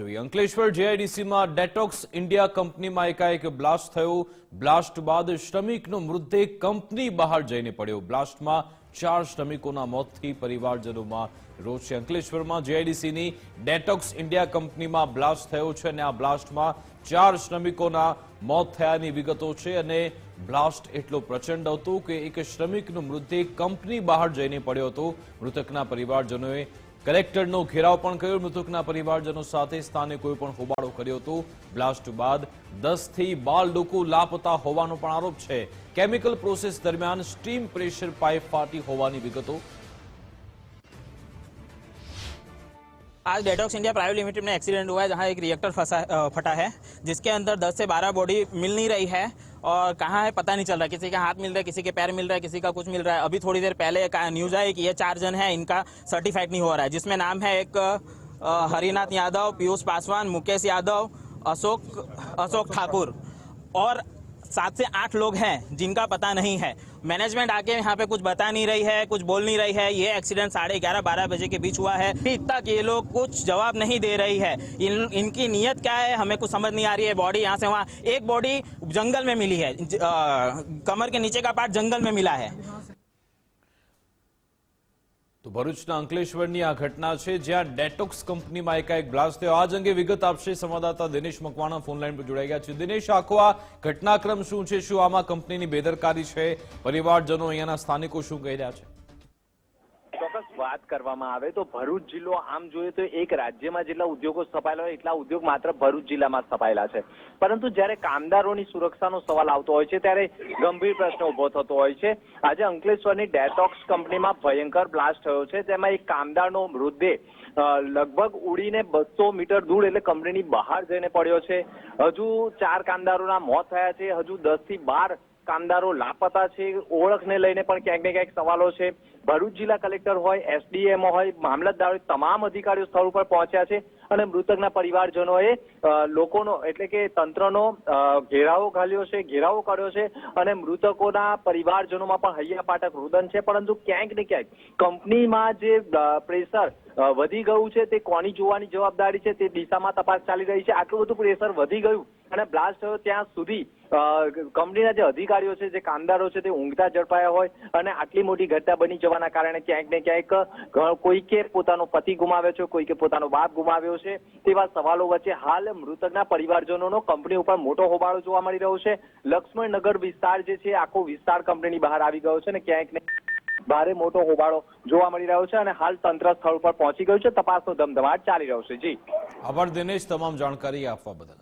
જોઈએ. Ankleshwar જેઆઈડીસીમાં detox India કંપનીમાં એકાએક બ્લાસ્ટ થયો. બ્લાસ્ટ બાદ શ્રમિકનો મૃતદેહ કંપની બહાર જઈને પડ્યો. બ્લાસ્ટમાં ચાર શ્રમિકોના મોતથી પરિવારજનોમાં રોષ છે. અંકલેશ્વરમાં જેઆઈડીસીની ડેટોક્સ ઇન્ડિયા કંપનીમાં બ્લાસ્ટ થયો છે અને આ બ્લાસ્ટમાં ચાર શ્રમિકોના મોત થયાની વિગતો છે અને બ્લાસ્ટ એટલો પ્રચંડ હતો કે એક શ્રમિકનો મૃતદેહ કંપની બહાર જઈને પડ્યો હતો. મૃતકના પરિવારજનોએ કલેક્ટરનો ઘેરાવ પણ કર્યો મૃતકના પરિવારજનો સાથે સ્થાનિકોએ પણ હોબાળો કર્યો હતો બ્લાસ્ટ બાદ દસ થી બાર લોકો લાપતા હોવાનો પણ આરોપ છે કેમિકલ પ્રોસેસ દરમિયાન સ્ટીમ પ્રેશર પાઇપ ફાટી હોવાની વિગતો आज डेटॉक्स इंडिया प्राइवेट लिमिटेड में एक्सीडेंट हुआ है जहां एक रिएक्टर फंसा अ, फटा है जिसके अंदर 10 से 12 बॉडी मिल नहीं रही है और कहाँ है, पता नहीं चल रहा। किसी का हाथ मिल रहा है, किसी के पैर मिल रहा है, किसी का कुछ मिल रहा है। अभी थोड़ी देर पहले न्यूज़ आई कि ये चार जन है, इनका सर्टिफाइड नहीं हो रहा है, जिसमें नाम है एक हरिनाथ यादव, पीयूष पासवान, मुकेश यादव, अशोक अशोक ठाकुर। और सात से आठ लोग हैं, जिनका पता नहीं है। मैनेजमेंट आके यहाँ पे कुछ बता नहीं रही है कुछ बोल नहीं रही है। ये एक्सीडेंट साढ़े ग्यारह बारह बजे के बीच हुआ है। अभी तक ये लोग कुछ जवाब नहीं दे रही है। इन इनकी नीयत क्या है हमें कुछ समझ नहीं आ रही है। बॉडी यहाँ से वहाँ एक बॉडी जंगल में मिली है। ज- आ, कमर के नीचे का पार्ट जंगल में मिला है। તો ભરૂચના અંકલેશ્વરની આ ઘટના છે, જ્યાં ડેટોક્સ કંપનીમાં એકાએક બ્લાસ્ટ થયો. આ જ અંગે વિગત આપશે સંવાદદાતા દિનેશ મકવાણા. ફોનલાઈન પર જોડાઈ ગયા છે. દિનેશ, આખો આ ઘટનાક્રમ શું છે? શું આમાં કંપનીની બેદરકારી છે? પરિવારજનો અહીંયાના સ્થાનિકો શું કહી રહ્યા છે? ચોક્કસ વાત કરવામાં આવે તો ભરૂચ જિલ્લો આમ જોઈએ તો એક રાજ્યમાં જેટલા ઉદ્યોગો સ્થપાયેલા હોય એટલા ઉદ્યોગ માત્ર ભરૂચ જિલ્લામાં સ્થપાયેલા છે. પરંતુ જ્યારે કામદારોની સુરક્ષાનો સવાલ આવતો હોય છે, ત્યારે ગંભીર પ્રશ્ન ઊભો થતો હોય છે. આજે અંકલેશ્વરની ડેટોક્સ કંપનીમાં ભયંકર બ્લાસ્ટ થયો છે. તેમાં એક કામદારનો મૃતદેહ લગભગ ઉડીને બસો મીટર દૂર એટલે કંપનીની બહાર જઈને પડ્યો છે. હજુ ચાર કામદારોના મોત થયા છે. હજુ દસથી બાર કામદારો લાપતા છે, ઓળખને લઈને પણ ક્યાંક ને ક્યાંક સવાલો છે. ભરૂચ જિલ્લા કલેક્ટર હોય એસડીએમ હોય, મામલતદાર તમામ અધિકારીઓ સ્થળ ઉપર પહોંચ્યા છે અને મૃતકના પરિવારજનોએ લોકોનો એટલે કે તંત્રનો ઘેરાવો ઘાલ્યો છે, ઘેરાવો કર્યો છે અને મૃતકોના પરિવારજનોમાં પણ હૈયા પાટક રુદન છે. પરંતુ ક્યાંક ને ક્યાંક કંપનીમાં જે પ્રેશર વધી ગયું છે, તે કોની જોવાની જવાબદારી છે, તે દિશામાં તપાસ ચાલી રહી છે. આટલું બધું પ્રેશર વધી ગયું અને બ્લાસ્ટ થયો ત્યાં સુધી કંપનીના જે અધિકારીઓ છે, જે કામદારો છે, તે ઊંઘતા ઝડપાયા હોય અને આટલી મોટી ઘટના બની જવાના કારણે ક્યાંક ને ક્યાંક કોઈકે પોતાનો પતિ ગુમાવ્યો છે કોઈકે પોતાનો બાપ ગુમાવ્યો છે, તેવા સવાલો વચ્ચે હાલ મૃતકના પરિવારજનોનો કંપની ઉપર મોટો હોબાળો જોવા મળી રહ્યો છે. લક્ષ્મણનગર વિસ્તાર જે છે, આખો વિસ્તાર કંપનીની બહાર આવી ગયો છે અને ક્યાંક ને ભારે મોટો હોબાળો જોવા મળી રહ્યો છે અને હાલ તંત્ર સ્થળ પર પહોંચી ગયું છે. તપાસનો ધમધમાટ ચાલી રહ્યો છે. જી. આભાર દિનેશ, તમામ જાણકારી આપવા બદલ.